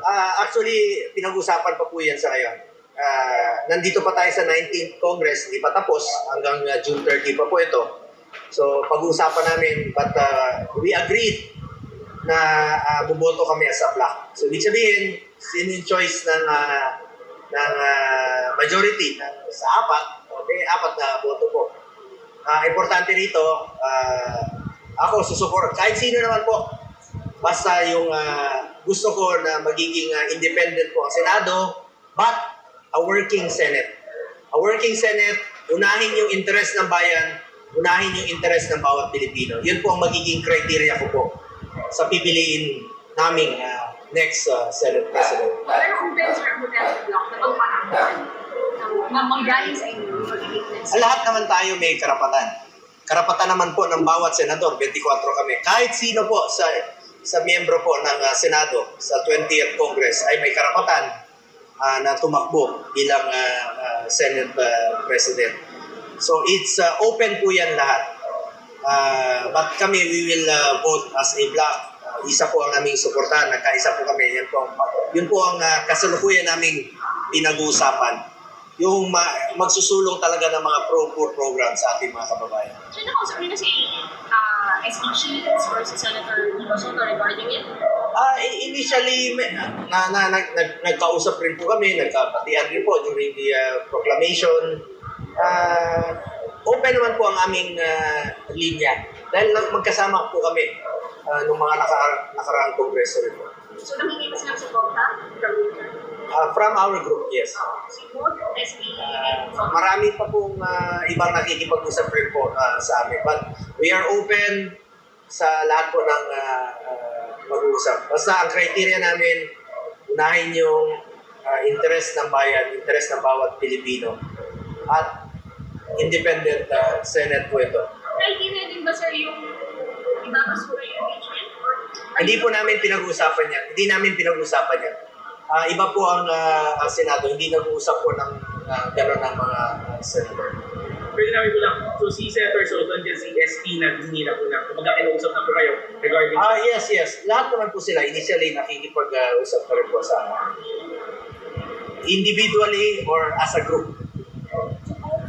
Ah, actually, pinag-usapan pa po yan sa ngayon. Ah, nandito pa tayo sa 19th Congress, hindi pa tapos, hanggang ah, June 30 pa po ito. So, pag-uusapan namin, but ah, we agreed na uh, buboto kami as a block. So, ibig sabihin, sino choice ng, ah, ng ah, majority ng, sa apat, okay, apat na boto po. Ah, importante rito, ah, ako susuport, kahit sino naman po, basta yung ah, gusto ko na magiging ah, independent po ang Senado, but a working Senate. A working Senate, unahin yung interest ng bayan, unahin yung interest ng bawat Pilipino. Yun po ang magiging criteria ko po sa pipiliin naming ah, next ah, Senate President. Pero kung Block na manggaling inyo Sa lahat naman tayo may karapatan. Karapatan naman po ng bawat senador, 24 kami. Kahit sino po sa sa miyembro po ng ah, Senado sa 20th Congress ay may karapatan ah, na tumakbo bilang ah, ah, Senate ah, President. So it's ah, open po yan lahat. Ah, but kami, we will ah, vote as a block. Ah, isa po ang aming suportahan, nagkaisa po kami. Yan po, yun po ang ah, kasalukuyan naming pinag-uusapan. Yung ma- magsusulong talaga ng mga pro-poor program sa ating mga kababayan. So, nakausap niyo na si uh, Or si Senator Soto regarding it? Ah, i- initially, na, na, nag, nag, nagkausap rin po kami, nagkapatian rin po during the ah, proclamation. Ah, open naman po ang aming ah, linya. Dahil magkasama po kami uh, nung mga naka, nakaraang kongreso rin po. So, namingi ba silang suporta from Ah, from our group, yes. Soto? marami pa pong ah, ibang nakikipag-usap rin po ah, sa amin. But we are open sa lahat po ng ah, ah, mag-uusap. Basta ang criteria namin, unahin yung ah, interest ng bayan, interest ng bawat Pilipino. At independent ah, Senate po ito. Criteria din ba, sir, yung ibabasura yung impeachment? Hindi po namin pinag-uusapan yan. Hindi namin pinag-uusapan yan. Ah, iba po ang ang Senado, hindi nag-uusap po ng uh, gano'n ng mga ah, senator. Pwede namin ko lang. So si Senator Soto and si SP na hindi na po na. Kumbaga kinausap na po kayo regarding Ah, yes, yes. Lahat naman po sila initially nakikipag-usap na rin po sa individually or as a group.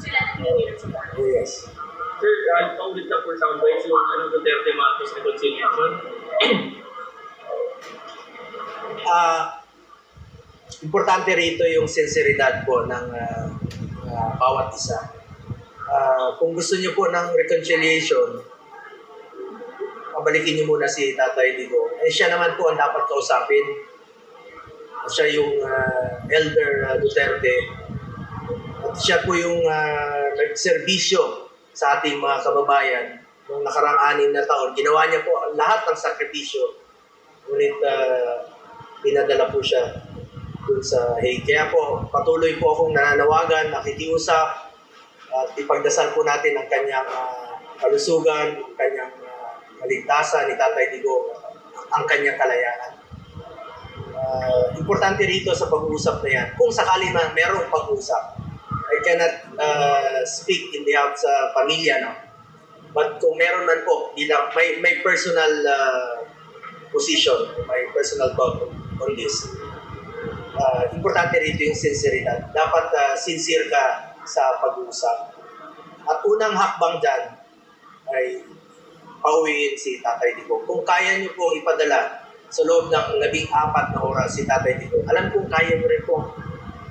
sila ng support? Yes. Sir, uh, paulit na for soundbites yung ano, Duterte Marcos reconciliation. Ah, importante rito yung sinseridad po ng ah, ah, bawat isa. Ah, kung gusto niyo po ng reconciliation, pabalikin niyo muna si Tatay Digo. Eh, siya naman po ang dapat kausapin. Siya yung ah, elder ah, Duterte. At siya po yung uh, nagserbisyo sa ating mga kababayan noong nakarang anim na taon. Ginawa niya po lahat ng sakripisyo. Ngunit ah, pinadala po siya dun sa Hague. Kaya po, patuloy po akong nananawagan, nakikiusap, at ipagdasal po natin ang kanyang ah, kalusugan, ang kanyang ah, kaligtasan ni Tatay Digo, ang kanyang kalayaan. Ah, importante rito sa pag-uusap na yan, kung sakali man merong pag-uusap, I cannot ah, speak in behalf sa pamilya, no? But kung meron man po, bilang may, may personal ah, position, may personal thought on this. Ah, importante rito yung sinceridad. Dapat ah, sincere ka sa pag-uusap. At unang hakbang dyan ay pauwiin si Tatay Digo. Kung kaya niyo pong ipadala sa loob ng labing apat na oras si Tatay Digo, alam kong kaya mo rin pong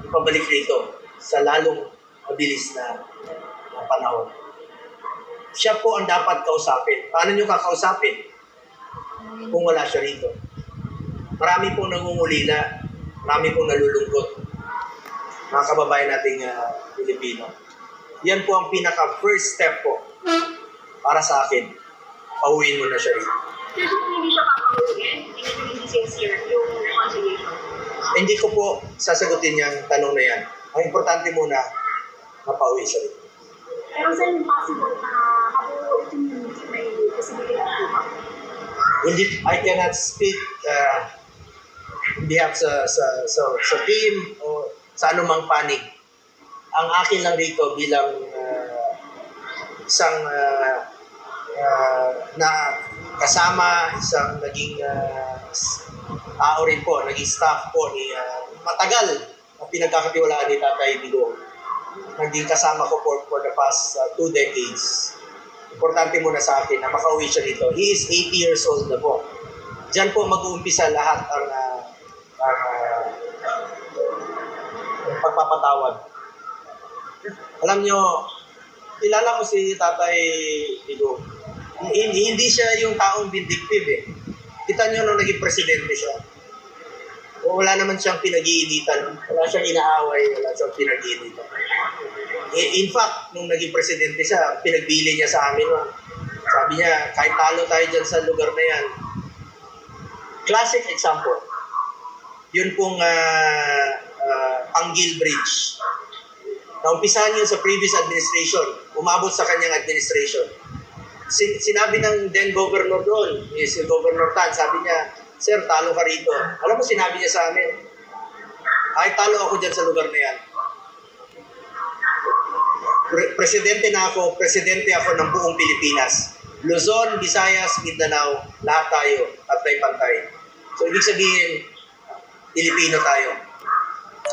ipabalik rito sa lalong mabilis na, na panahon. Siya po ang dapat kausapin. Paano niyo kakausapin kung wala siya rito? Marami pong nangungulila, marami pong nalulungkot mga kababayan nating ah, Pilipino. Yan po ang pinaka first step po para sa akin. Pauwiin mo na siya rito. Sir, hindi siya papahulin, hindi na hindi sincere yung reconciliation. Hindi ko po sasagutin yung tanong na yan. Ang importante muna, mapauwi siya rito. Pero sir, possible na ito yung may possibility po ba? Hindi, I cannot speak uh, behalf sa, sa, sa, sa team o sa anumang panig. Ang akin lang rito bilang uh, isang uh, uh, na kasama, isang naging uh, tao rin po, naging staff po ni ah, matagal na pinagkakatiwalaan ni Tatay Digo. Naging kasama ko for, for the past ah, two decades. Importante muna sa akin na makauwi siya dito. He is 80 years old na po. Diyan po mag-uumpisa lahat ang, ah, ang pagpapatawad. Alam nyo, kilala ko si Tatay Digo. Hindi, siya yung taong vindictive eh. Kita nyo nung naging presidente siya. Wala naman siyang pinag-iinitan. Wala siyang inaaway. Wala siyang pinag-iinitan. In fact, nung naging presidente siya, pinagbili niya sa amin. Sabi niya, kahit talo tayo dyan sa lugar na yan. Classic example. Yun pong uh, uh, Panggil Bridge. Naumpisahan yun sa previous administration. Umabot sa kanyang administration. Sin- sinabi ng then governor doon, eh, si Governor Tan, sabi niya, Sir, talo ka rito. Alam mo, sinabi niya sa amin, ay talo ako dyan sa lugar na yan. Pre- presidente na ako, presidente ako ng buong Pilipinas. Luzon, Visayas, Mindanao, lahat tayo, pantay-pantay. So, ibig sabihin, Pilipino tayo.